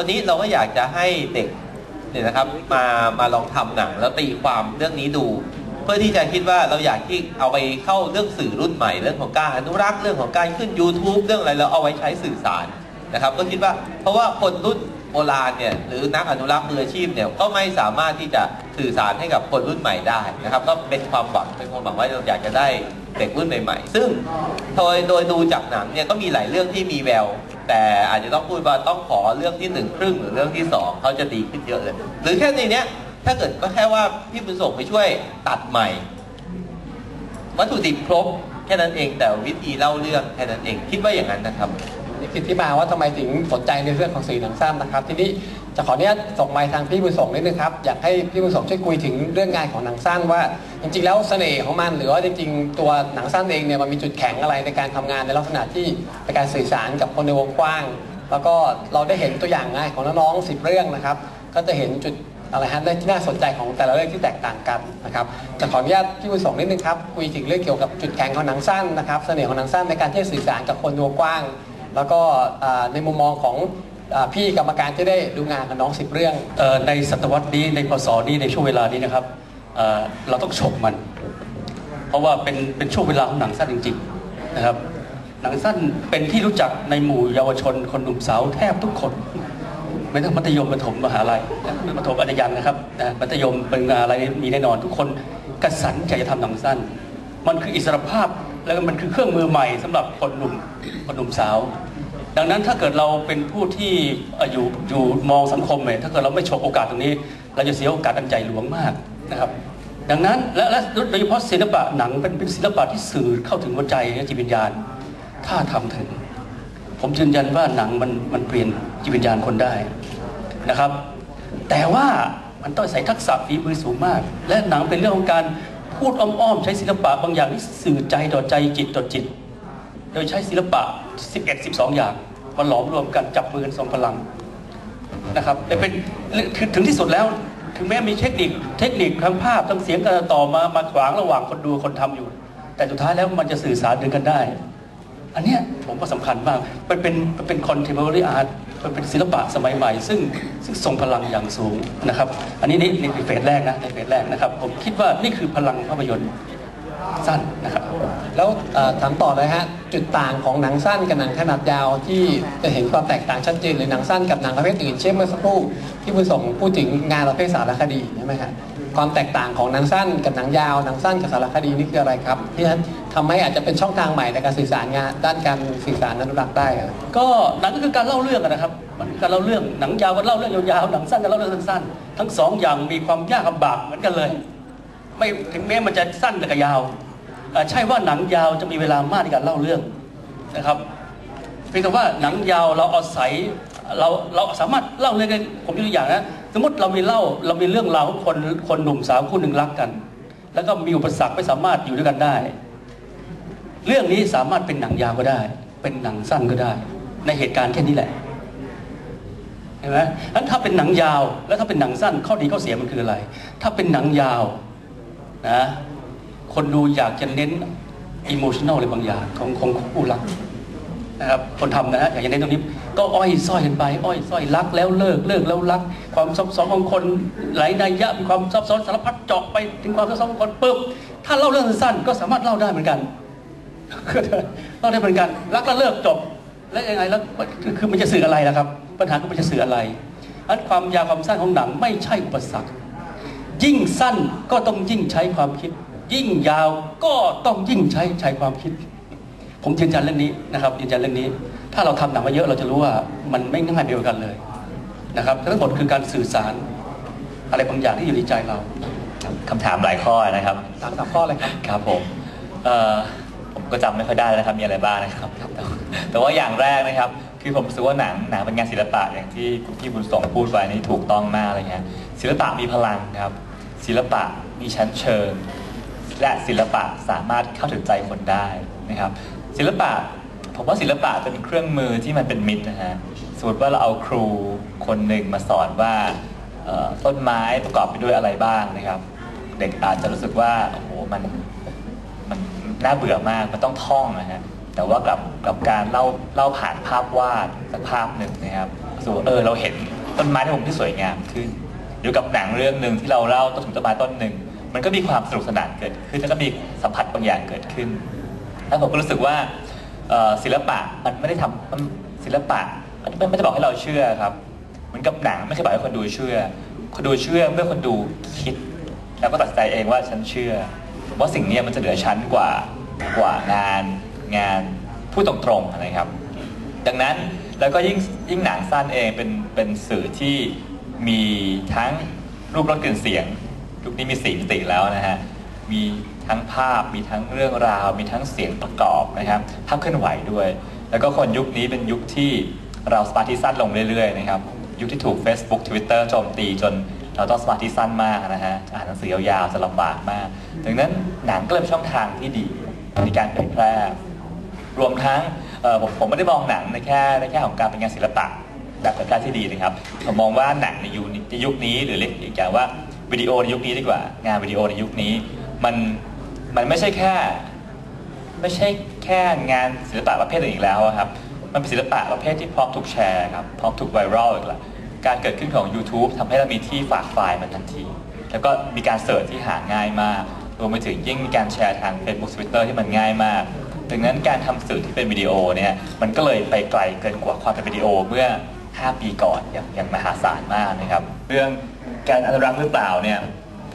ตอนนี้เราก็อยากจะให้เด็กเนี่ยนะครับมามาลองทำหนังแล้วตีความเรื่องนี้ดู เพื่อที่จะคิดว่าเราอยากที่เอาไปเข้าเรื่องสื่อรุ่นใหม่ เรื่องของการอนุรักษ์เรื่องของการขึ้น YouTube เรื่องอะไรแล้วเอาไว้ใช้สื่อสารนะครับ ก็คิดว่าเพราะว่าคนรุ่นโบราณเนี่ยหรือนักอนุรักษ์มืออาชีพเนี่ยก็ไม่สามารถที่จะสื่อสารให้กับคนรุ่นใหม่ได้นะครับ ก็เป็นความหวังเป็นความหวังว่าเราอยากจะได้เด็กรุ่นใหม่ ๆ ซึ่งโดยโดยดูจากหนังเนี่ยก็มีหลายเรื่องที่มีแวว แต่อาจจะต้องพูดว่าต้องขอเรื่องที่หนึ่งครึ่งหรือเรื่องที่สองเขาจะดีขึ้นเยอะเลย หรือแค่นี้เนี้ยถ้าเกิดก็แค่ว่าพี่บุญส่งไปช่วยตัดใหม่ วัตถุดิบครบแค่นั้นเองแต่วิธีเล่าเรื่องแค่นั้นเองคิดว่าอย่างนั้นนะครับนี่คือที่มาว่าทำไมถึงสนใจในเรื่องของสื่อหนังสั้นนะครับ ทีนี้ จะขออนุญาตส่งไมค์ทางพี่บุญส่งนิดนึงครับ อยากให้พี่บุญส่งช่วยคุยถึงเรื่องงานของหนังสั้นว่า จริงๆ แล้วเสน่ห์ของมันหรือว่าจริงๆ ตัวหนังสั้นเองเนี่ยมันมีจุดแข็งอะไรในการทำงานในลักษณะที่ในการสื่อสารกับคนในวงกว้าง แล้วก็เราได้เห็นตัวอย่างงานของน้องๆสิบเรื่องนะครับ ก็จะเห็นจุดอะไรฮะที่น่าสนใจของแต่ละเรื่องที่แตกต่างกันนะครับจะขออนุญาตพี่บุญส่งนิดนึงครับคุยถึงเรื่องเกี่ยวกับจุดแข็งของหนังสั้นนะครับ เสน่ห์ของหนังสั้นในการที่สื่อสารกับคนในวงกว้าง แล้วก็ในมุมมองของ พี่กรรมการที่ได้ดูงานกับน้องสิบเรื่องอในศตวรรษนี้ในพศนี้ในช่วงเวลานี้นะครับเเราต้องฉกมัน เพราะว่าเป็นเป็นช่วงเวลาของหนังสั้นจริงๆนะครับ หนังสั้นเป็นที่รู้จักในหมู่เยาวชนคนหนุ่มสาวแทบทุกคนไม่ต้องมัธยมประถมมหาลัยประถมอาจจะยังนะครับนะมัธยมเป็นอะไรมีแน่นอน ทุกคนกระสันใจจะทำหนังสั้น มันคืออิสรภาพแล้วก็มันคือเครื่องมือใหม่สำหรับคนหนุ่มคนหนุ่มสาว ดังนั้นถ้าเกิดเราเป็นผู้ที่อยู่อยู่มองสังคมเนี่ยถ้าเกิดเราไม่ฉกโอกาสตรงนี้ เราจะเสียโอกาสอันใจหลวงมากนะครับ ดังนั้นและและโดยเฉพาะศิลปะหนังเป็นเป็นศิลปะที่สื่อเข้าถึงหัวใจและจิตวิญญาณ ถ้าทำถึง ผมยืนยันว่าหนังมันมันเปลี่ยนจิตวิญญาณคนได้นะครับ แต่ว่ามันต้องใส่ทักษะฝีมือสูงมาก และหนังเป็นเรื่องของการพูดอ้อมๆใช้ศิลปะบางอย่างที่สื่อใจต่อใจจิตต่อจิต โดยใช้ศิลปะ 11 12 อย่างมาหลอมรวมกันจับมือกันทรงพลังนะครับแต่เป็นถึงถึงที่สุดแล้วถึงแม้มีเทคนิคเทคนิคทั้งภาพทั้งเสียงการต่อมามาขวางระหว่างคนดูคนทำอยู่ แต่สุดท้ายแล้วมันจะสื่อสารถึงกันได้ อันเนี้ยผมว่าสำคัญมากมันเป็นมันเป็น contemporary art มันเป็นศิลปะสมัยใหม่ ซึ่งซึ่งทรงพลังอย่างสูงนะครับ อันนี้นี่ในเฟสแรกนะในเฟสแรกนะครับ ผมคิดว่านี่คือพลังภาพยนตร์สั้นนะครับ แล้วถามต่อเลยฮะจุดต่างของหนังสั้นกับหนังขนาดยาวที่จะเห็นความแตกต่างชัดเจนหรือหนังสั้นกับหนังประเภทอื่นเช่นเมื่อสักครู่ที่คุณส่งพูดถึงงานประเภทสารคดีใช่ไหมครับความแตกต่างของหนังสั้นกับหนังยาวหนังสั้นกับสารคดีนี่คืออะไรครับที่นั้นทำให้อาจจะเป็นช่องทางใหม่ในการสื่อสารงานด้านการสื่อสารอนุรักษ์ได้ก็หนังก็คือการเล่าเรื่องนะครับมันการเล่าเรื่องหนังยาวก็เล่าเรื่องยาวๆหนังสั้นก็เล่าเรื่องสั้นๆทั้งสองอย่างมีความยากลำบากเหมือนกันเลย ไม่ถึงแม้มันจะสั้นแต่ก็ยาว ใช่ว่าหนังยาวจะมีเวลามากในการเล่าเรื่องนะครับเพียงแต่ว่าหนังยาวเราอาศัยเราเราสามารถเล่าเรื่องได้ผมยกตัวอย่างนะสมมติเรามีเล่าเรามีเรื่องราวของคนคนหนุ่มสาวคู่หนึ่งรักกัน แล้วก็มีอุปสรรคไม่สามารถอยู่ด้วยกันได้ เรื่องนี้สามารถเป็นหนังยาวก็ได้ เป็นหนังสั้นก็ได้ ในเหตุการณ์แค่นี้แหละเห็นไหมงั้นถ้าเป็นหนังยาวแล้วถ้าเป็นหนังสั้นข้อดีข้อเสียมันคืออะไร ถ้าเป็นหนังยาวนะ คนดูอยากจะเน้นอิโมชันแนลอะไรบางอย่างของของคู่รักนะครับคนทำนะฮะอย่างเน้นตรงนี้ ก็อ้อยส้อยกันไป อ้อยส้อยรักแล้วเลิกเลิกแล้วรัก ความซับซ้อนของคนหลายนัยยะมีความซับซ้อนสารพัดเจาะไปถึงความซับซ้อนของคนปุ๊บถ้าเล่าเรื่องสั้นก็สามารถเล่าได้เหมือนกันเล่าได้เหมือนกันรักแล้วเลิกจบแล้วยังไงแล้วคือคือมันจะสื่ออะไรล่ะครับ ปัญหาคือมันจะสื่ออะไรอันความยาวความสั้นของหนังไม่ใช่อุปสรรคยิ่งสั้นก็ต้องยิ่งใช้ความคิด ยิ่งยาวก็ต้องยิ่งใช้ใช้ความคิด ผมยืนยันเรื่องนี้นะครับยืนยันเรื่องนี้ ถ้าเราทำหนังมาเยอะเราจะรู้ว่ามันไม่ง่ายเดียวกันเลยนะครับทั้งหมดคือการสื่อสารอะไรบางอย่างที่อยู่ในใจเราคำถามหลายข้อนะครับตามสามข้อเลยครับครับผมเอ่อผมก็จำไม่ค่อยได้แล้วนะครับมีอะไรบ้างนะครับ แต่ว่าอย่างแรกนะครับคือผมรู้สึกว่าหนังหนังเป็นงานศิลปะอย่างที่คุณพี่บุญส่งพูดไว้นี่ถูกต้องมากอะไรเงี้ยศิลปะมีพลังครับ ศิลปะมีชั้นเชิง และศิลปะสามารถเข้าถึงใจคนได้นะครับ ศิลปะผมว่าศิลปะเป็นเครื่องมือที่มันเป็นมิตรนะฮะสมมติว่าเราเอาครูคนหนึ่งมาสอนว่าต้นไม้ประกอบไปด้วยอะไรบ้างนะครับ เด็กอาจจะรู้สึกว่าโอ้โหมันมันน่าเบื่อมากมันต้องท่องนะฮะแต่ว่ากับกับการเล่าเล่าผ่านภาพวาดสักภาพหนึ่งนะครับรู้สึกว่าเออเราเห็นต้นไม้ในมุมที่สวยงามขึ้นอยู่กับหนังเรื่องหนึ่งที่เราเล่าต้นถึงต้นไม้ต้นหนึ่ง มันก็มีความสนุกสนานเกิดขึ้นแล้วก็มีสัมผัสบางอย่างเกิดขึ้น แล้วผมก็รู้สึกว่าศิลปะมันไม่ได้ทำศิลปะมันไม่ไม่ได้บอกให้เราเชื่อครับเหมือนกับหนังไม่ใช่บอกให้คนดูเชื่อ คนดูเชื่อเมื่อคนดูคิด แล้วก็ตัดสินใจเองว่าฉันเชื่อว่าสิ่งนี้มันจะเหนือชั้นกว่ากว่างานงานพูดตรงๆนะครับ ดังนั้นแล้วก็ยิ่งยิ่งหนังสั้นเองเป็นเป็นสื่อที่มีทั้งรูปรสกลิ่นเสียง ยุคนี้มีสีมิติแล้วนะฮะ มีทั้งภาพ มีทั้งเรื่องราว มีทั้งเสียงประกอบนะครับภาพเคลื่อนไหวด้วย แล้วก็คนยุคนี้เป็นยุคที่เราสมาธิสั้นลงเรื่อยๆนะครับ ยุคที่ถูก Facebook Twitter โจมตีจนเราต้องสมาธิสั้นมากนะฮะ อ่านหนังสือยาวๆจะลำบากมาก ดังนั้นหนังก็เลยเป็นช่องทางที่ดีในการเผยแพร่ รวมทั้งผมผมไม่ได้มองหนังในแค่ในแค่ของการเป็นงานศิลปะแบบเผยแพร่ที่ดีนะครับ ผมมองว่าหนังในยุคนี้ในยุคนี้หรือเรียกอีกอย่างว่า วิดีโอในยุคนี้ดีกว่า งานวิดีโอในยุคนี้ มันมันไม่ใช่แค่ ไม่ใช่แค่งานศิลปะประเภทหนึ่งอีกแล้วครับ มันเป็นศิลปะประเภทที่พร้อมถูกแชร์ครับพร้อมถูกไวรัลอีกล้วการเกิดขึ้นของ YouTube ทำให้เรามีที่ฝากไฟล์มันทันที แล้วก็มีการเสิร์ชที่หาง่ายมากรวมไปถึงยิ่งมีการแชร์ทาง Facebook Twitter ที่มันง่ายมาก ดังนั้นการทำสื่อที่เป็นวิดีโอเนี่ยมันก็เลยไปไกลเกินกว่าความเป็นวิดีโอเมื่อ 5 ปีก่อนอย่างอย่างมหาศาลมากนะครับ เรื่อง การอนุรักษ์หรือเปล่าเนี่ย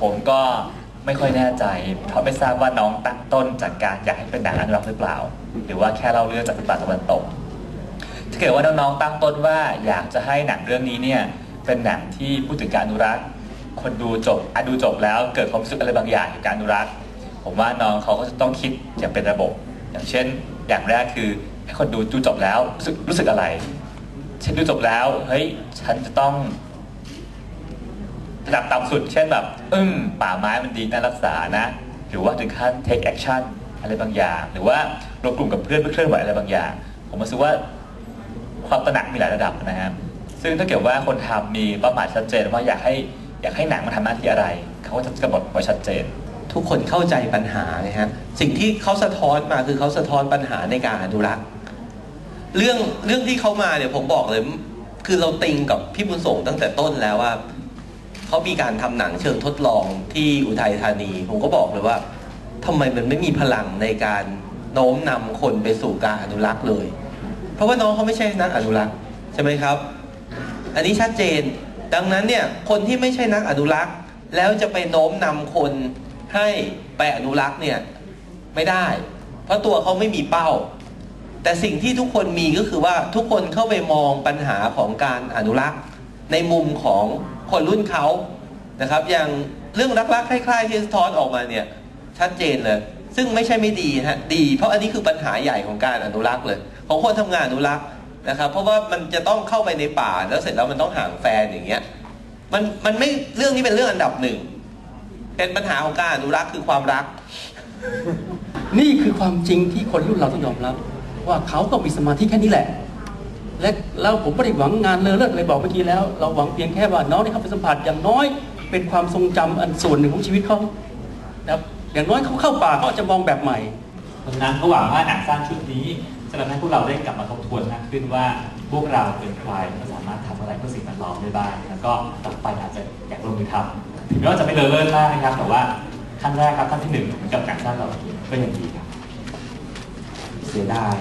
ผมก็ไม่ค่อยแน่ใจ เพราะไม่ทราบว่าน้องตั้งต้นจากการอยากให้เป็นหนังอนุรักษ์หรือเปล่า หรือว่าแค่เล่าเรื่องจากตะวันตก ถ้าเกิดว่าน้องๆตั้งต้นว่าอยากจะให้หนังเรื่องนี้เนี่ยเป็นหนังที่พูดถึงการอนุรักษ์ คนดูจบอดูจบแล้วเกิดความรู้สึกอะไรบางอย่างกับการอนุรักษ์ ผมว่าน้องเขาก็จะต้องคิดอย่างเป็นระบบ อย่างเช่น อย่างแรกคือให้คนดูดูจบแล้วรู้สึกรู้สึกอะไรฉันดูจบแล้ว เฮ้ย ฉันจะต้อง ระดับต่ำสุด เช่นแบบ อึ้งป่าไม้มันดีน่ารักษานะ หรือว่าถึงขั้น take action อะไรบางอย่าง หรือว่ารวมกลุ่มกับเพื่อนเพื่อเคลื่อนไหวอะไรบางอย่าง ผมรู้สึกว่าความตระหนักมีหลายระดับนะครับซึ่งถ้าเกิดว่าคนทำมีเป้าหมายชัดเจนว่าอยากให้อยากให้หนังมาทำหน้าที่อะไร เขาก็จะกำหนดไว้ชัดเจน ทุกคนเข้าใจปัญหานะฮะสิ่งที่เขาสะท้อนมาคือเขาสะท้อนปัญหาในการอนุรักษ์เรื่องเรื่องที่เขามาเนี่ยผมบอกเลย คือเราติงกับพี่บุญส่งตั้งแต่ต้นแล้วว่า เขามีการทำหนังเชิงทดลองที่อุทัยธานี ผมก็บอกเลยว่าทำไมมันไม่มีพลังในการโน้มนำคนไปสู่การอนุรักษ์เลย เพราะว่าน้องเขาไม่ใช่นักอนุรักษ์ใช่ไหมครับ อันนี้ชัดเจน ดังนั้นเนี่ยคนที่ไม่ใช่นักอนุรักษ์ แล้วจะไปโน้มนำคนให้ไปอนุรักษ์เนี่ยไม่ได้ เพราะตัวเขาไม่มีเป้า แต่สิ่งที่ทุกคนมีก็คือว่าทุกคนเข้าไปมองปัญหาของการอนุรักษ์ ในมุมของ คนรุ่นเขานะครับ อย่างเรื่องรักๆคล้าย ๆ ที่สะท้อนออกมาเนี่ยชัดเจนเลย ซึ่งไม่ใช่ไม่ดีฮะดี เพราะอันนี้คือปัญหาใหญ่ของการอนุรักษ์เลย ของคนทำงานอนุรักษ์นะครับ เพราะว่ามันจะต้องเข้าไปในป่าแล้วเสร็จแล้วมันต้องห่างแฟนอย่างเงี้ยมันมันไม่เรื่องนี้เป็นเรื่องอันดับหนึ่งเป็นปัญหาของการอนุรักษ์คือความรัก นี่คือความจริงที่คนรุ่นเราต้องยอมรับ ว่าเขาก็มีสมาธิแค่นี้แหละ และแล้วผมไม่ได้หวังงานเลอเลิศอะไรบอกเมื่อกี้แล้ว เราหวังเพียงแค่ว่าน้องได้เข้าไปสัมผัสอย่างน้อยเป็นความทรงจำอันส่วนหนึ่งของชีวิตเขานะครับอย่างน้อยเขาเข้าป่าเขาจะมองแบบใหม่ดังนั้นก็หวังว่าหนังสั้นชุดนี้จะทำให้พวกเราได้กลับมาทบทวนมากขึ้นว่าพวกเราเป็นใครและสามารถทำอะไรเพื่อสิ่งแวดล้อมได้บ้างแล้วก็ต่อไปอาจจะอยากลงมือทำถึงแม้ว่าจะไม่เลอเลิศมากนะครับ แต่ว่าขั้นแรกครับขั้นที่หนึ่งเหมือนกับหนังสั้นเราก็ยังดีครับ เสียดาย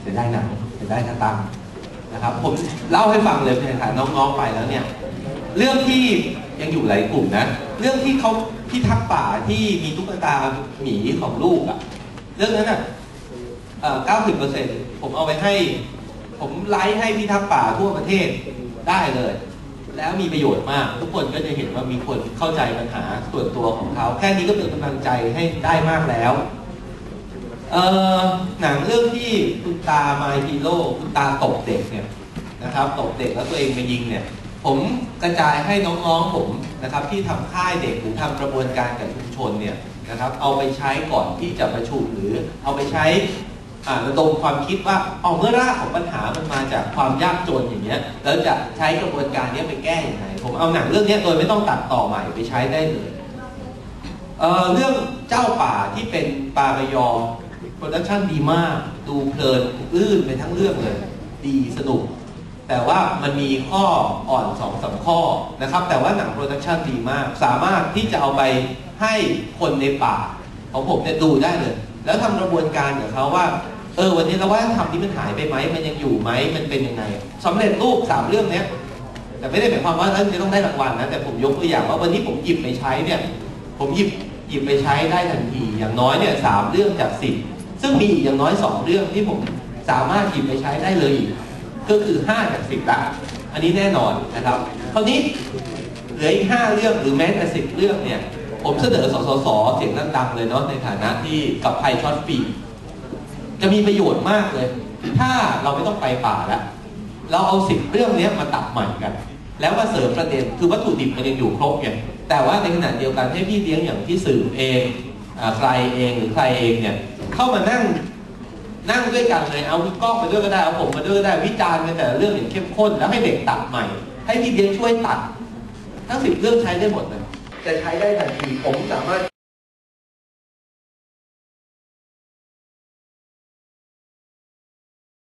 เสียดายหนัง เสียดายหน้าตังนะครับ ผมเล่าให้ฟังเลยในฐานะน้องๆไปแล้วเนี่ย เรื่องที่ยังอยู่หลายกลุ่มนะ เรื่องที่เขาที่ทักษ์ป่าที่มีตุ๊กตาหมีของลูกอะเรื่องนั้นอะเก้าสิบเปอร์เซ็นผมเอาไปให้ ผมไลฟ์ให้พี่ทักษ์ป่าทั่วประเทศได้เลย แล้วมีประโยชน์มาก ทุกคนก็จะเห็นว่ามีคนเข้าใจปัญหาส่วนตัวของเขา แค่นี้ก็เป็นกำลังใจให้ได้มากแล้ว หนังเรื่องที่คุณตามาฮีโร่คุณตาตบเด็กเนี่ยนะครับตบเด็กแล้วตัวเองไปยิงเนี่ย ผมกระจายให้น้องๆผมนะครับ ที่ทำค่ายเด็กหรือทำกระบวนการกับชุมชนเนี่ยนะครับ เอาไปใช้ก่อนที่จะประชุมหรือเอาไปใช้อ่าระดมความคิดว่าเอาเมื่อรากของปัญหามันมาจากความยากจนอย่างเงี้ยแล้วจะใช้กระบวนการนี้ไปแก้ยังไงผมเอาหนังเรื่องนี้โดยไม่ต้องตัดต่อใหม่ไปใช้ได้เลยเอ่อเรื่องเจ้าป่าที่เป็นปลาระยอ โปรดักชันดีมาก ดูเพลินลื่นไปทั้งเรื่องเลย ดีสนุก แต่ว่ามันมีข้ออ่อนสองสามข้อนะครับ แต่ว่าหนังโปรดักชันดีมาก สามารถที่จะเอาไปให้คนในป่า ของผมเนี่ยดูได้เลย แล้วทำกระบวนการกับเขาว่า เออ วันนี้เราว่าทำนี้มันหายไปไหม มันยังอยู่ไหม มันเป็นยังไงสำเร็จรูปสามเรื่องเนี้ยแต่ไม่ได้หมายความว่าเรื่องนี้ต้องได้รางวัลนะแต่ผมยกตัวอย่างว่าวันนี้ผมหยิบไปใช้เนี่ย ผมหยิบ หยิบไปใช้ได้ทันที อย่างน้อยเนี่ยสามเรื่องจากสิบซึ่งมีอีกอย่างน้อยสองเรื่องที่ผมสามารถหยิบไปใช้ได้เลยอีกก็คือห้าจากสิบละอันนี้แน่นอนนะครับคราวนี้เหลืออีกห้าเรื่องหรือแม้แต่สิบเรื่องเนี่ยผมเสนอสสสเสียงดังๆเลยเนาะในฐานะที่กับไทยช็อตฟิล์มจะมีประโยชน์มากเลย ถ้าเราไม่ต้องไปป่าแล้วเราเอาสิบเรื่องนี้มาตัดใหม่กัน แล้วมาเสริมประเด็นคือวัตถุดิบมันยังอยู่ครบไง แต่ว่าในขณะเดียวกันให้พี่เลี้ยงอย่างพี่สื่อเองใครเองหรือใครเองเนี่ยเข้ามานั่งนั่งด้วยกันเลยเอากล้องไปด้วยก็ได้เอาผมมาด้วยก็ได้วิจารณ์ในแต่เรื่องอย่างเข้มข้น แล้วให้เด็กตัดใหม่ ให้พี่เลี้ยงช่วยตัด ทั้งสิบเรื่องใช้ได้หมดเลยจะใช้ได้ทันทีผมสามารถ